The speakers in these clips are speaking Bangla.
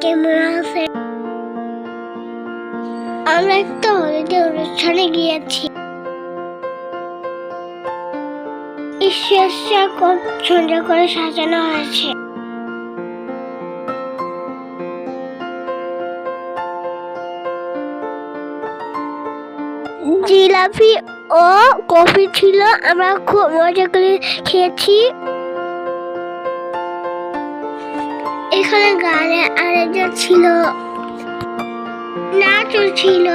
কেমন আছে? আমরা একটা হলিডে অনুষ্ঠানে গিয়েছি। ঈশ্বরটা খুব সুন্দর করে সাজানো হয়েছে। জিলাপি ও কফি ছিল, আমরা খুব মজা করে খেয়েছি। এখানে গানে আরেকজন ছিল। নাচ ছিল।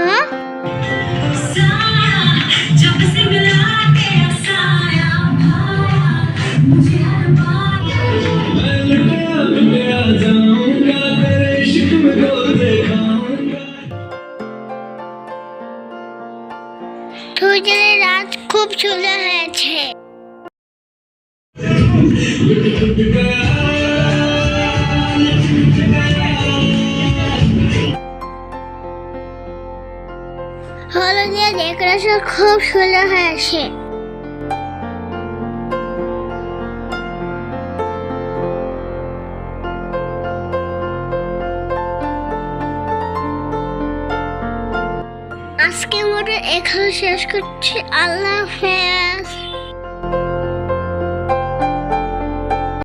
দুজনের রাত খুব সুন্দর হয়েছে। হলদিয়া ডেকোরেশন খুব সুন্দর হয়েছে। আজকের মতো এখানে শেষ করছি। আল্লাহ হাফেজ।